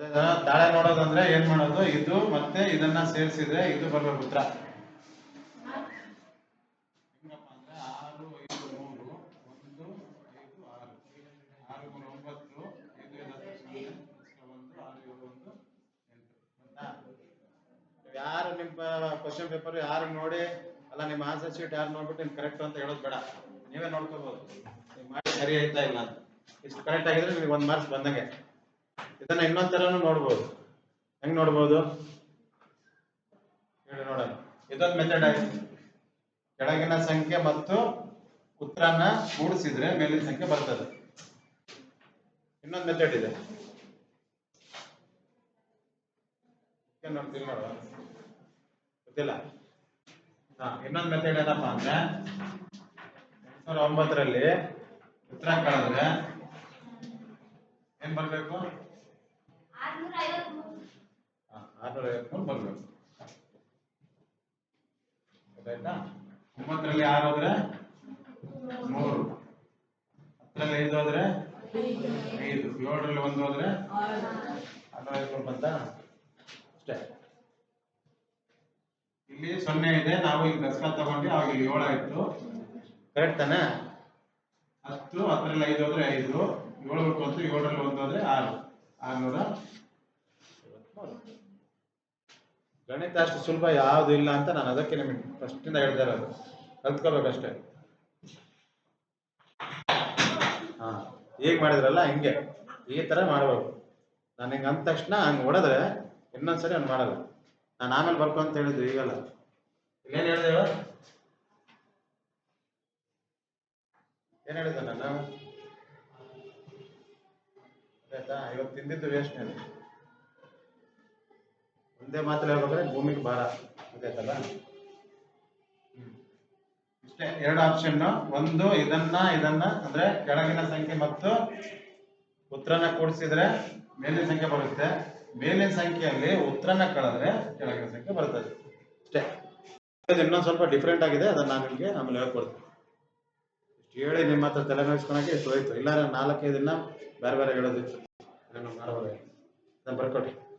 ಗೊತ್ತಾಯ್ತಾ? ತಾಳೆ ನೋಡೋದಂದ್ರೆ ಏನ್ ಮಾಡೋದು? ಇದು ಮತ್ತೆ ಇದನ್ನ ಸೇರಿಸಿದ್ರೆ ಇದು ಬರ್ಬೇಕು ಉತ್ತರ ಯಾರು ನಿಮ್ಮ ಕ್ವಶನ್ ಪೇಪರ್ ಯಾರು ನೋಡಿ, ಅಲ್ಲ ನಿಮ್ಮ ಆನ್ಸರ್ ಶೀಟ್ ಯಾರು ನೋಡ್ಬಿಟ್ಟು ನಿಮ್ ಕರೆಕ್ಟ್ ಅಂತ ಹೇಳೋದು ಬೇಡ. ನೀವೇ ನೋಡ್ಕೋಬಹುದು ಮಾಡಿ ಸರಿ ಆಯ್ತಾ ಇಲ್ಲ ಇಷ್ಟು ಕರೆಕ್ಟ್ ಆಗಿದ್ರೆ ನಿಮಗೆ ಒಂದ್ ಮಾರ್ಕ್ಸ್ ಬಂದಂಗೆ. ಇದನ್ನ ಇನ್ನೊಂದ್ ತರನು ನೋಡ್ಬೋದು. ಹೆಂಗ್ ನೋಡ್ಬೋದು? ಹೇಳಿ ನೋಡೋಣ. ಇದೊಂದು ಮೆಥಡ್ ಆಗಿದೆ. ಕೆಳಗಿನ ಸಂಖ್ಯೆ ಮತ್ತು ಉತ್ತರನ ಕೂಡಿಸಿದ್ರೆ ಮೇಲಿನ ಸಂಖ್ಯೆ ಬರ್ತದೆ. ಇನ್ನೊಂದು ಮೆಥಡ್ ಇದೆ. ನೋಡುವ ಗೊತ್ತಿಲ್ಲ. ಹಾ, ಇನ್ನೊಂದು ಮೆಥಡ್ ಏನಪ್ಪಾ ಅಂದ್ರೆ ಎರಡ್ ಒಂಬತ್ತರಲ್ಲಿ ಉತ್ತರ ಕಳೆದ್ರೆ ಏನ್ ಬರ್ಬೇಕು ಆರ್ನೂರ ಐವತ್ಮೂರು ಹಾ, ಆರ್ನೂರ ಐವತ್ಮೂರು ಬರ್ಬೇಕು ಗೊತ್ತಾಯ್ತಾ? ಒಂಬತ್ತರಲ್ಲಿ ಆರು ಹೋದ್ರೆ? ಮೂರು. ಹತ್ತರಲ್ಲಿ ಐದು ಹೋದ್ರೆ? ಐದು. ಏಳರಲ್ಲಿ ಒಂದು ಹೋದ್ರೆ? ಆರ್ನೂರ ಐವತ್ಮೂರು ಬಂತ ಅಷ್ಟೇ. ಇಲ್ಲಿ ಸೊನ್ನೆ ಇದೆ. ನಾವು ಇಲ್ಲಿ ದಶಕ ತಗೊಂಡ್ವಿ ಅವಾಗ ಇಲ್ಲಿ ಆಯ್ತು. ಕರೆಕ್ಟ್ ತಾನೆ? ಹತ್ತು, ಹತ್ತರಲ್ಲಿ ಐದು ಹೋದ್ರೆ ಐದು. ಏಳು ಬಿಟ್ಟು ಏಳರಲ್ಲಿ ಒಂದು ಹೋದ್ರೆ ಆರು. ಆರ್ನೂರ. ಗಣಿತ ಅಷ್ಟು ಸುಲಭ ಯಾವುದು ಇಲ್ಲ ಅಂತ ನಾನು ಅದಕ್ಕೆ ನಿಮಗೆ ಫಸ್ಟಿಂದ ಹೇಳ್ತಾ ಇರೋದು. ಕಲ್ತ್ಕೋಬೇಕಷ್ಟೇ. ಹಾ ಈಗ ಮಾಡಿದ್ರಲ್ಲ ಹಿಂಗೆ. ಈ ತರ ಮಾಡಬೇಕು ನಾನು ಹಿಂಗೆ ಅಂದ ತಕ್ಷಣ ಹಂಗೆ ಹೊಡೆದ್ರೆ ಇನ್ನೊಂದ್ಸರಿ ಅವ್ನು ಮಾಡಲ್ಲ. ನಾನು ಆಮೇಲೆ ಬರ್ಕೊ ಅಂತ ಹೇಳಿದ್ದು ಈಗಲ್ಲ. ಇಲ್ಲೇನು ಹೇಳಿದೆ ಹೇಳು? ಏನ್ ಹೇಳಿದೆ ನಾನು ಆಯ್ತಾ ಇವತ್ತು ತಿಂದಿದ್ದು ವೇಸ್ಟ್ ಮೇಲೆ ಒಂದೇ ಮಾತ್ರ ಹೇಳ್ಬೇಕಾದ್ರೆ ಭೂಮಿಗೆ ಭಾರ. ಗೊತ್ತಾಯ್ತಲ್ಲ. ಇಷ್ಟೇ ಎರಡು ಆಪ್ಷನ್ ಒಂದು, ಇದನ್ನ ಇದನ್ನ, ಅಂದ್ರೆ ಕೆಳಗಿನ ಸಂಖ್ಯೆ ಮತ್ತು ಉತ್ತರನ ಕೂಡಿಸಿದ್ರೆ ಮೇಲಿನ ಸಂಖ್ಯೆ ಬರುತ್ತೆ. ಮೇಲಿನ ಸಂಖ್ಯೆಯಲ್ಲಿ ಉತ್ತರನ ಕಳೆದ್ರೆ ಕೆಳಗಿನ ಸಂಖ್ಯೆ ಬರ್ತದೆ. ಅಷ್ಟೇ. ಇದು ಇನ್ನೊಂದು ಸ್ವಲ್ಪ ಡಿಫ್ರೆಂಟ್ ಆಗಿದೆ. ಅದನ್ನ ನಾನು ನಿಮಗೆ ಆಮೇಲೆ ಹೇಳ್ಕೊಡ್ತೀನಿ. ಇಷ್ಟು ಹೇಳಿ ನಿಮ್ಮ ಹತ್ರ ತಲೆ ಮೇಯಿಸ್ಕೊಳಕ್ಕೆ ಇಷ್ಟು ಹೋಯ್ತು. ಇಲ್ಲಾಂದ್ರೆ ನಾಲ್ಕೈದು ದಿನ ಬೇರೆ ಬೇರೆ ಹೇಳೋದಿತ್ತು. ಅದನ್ನ ಬರ್ಕೊಡಿ.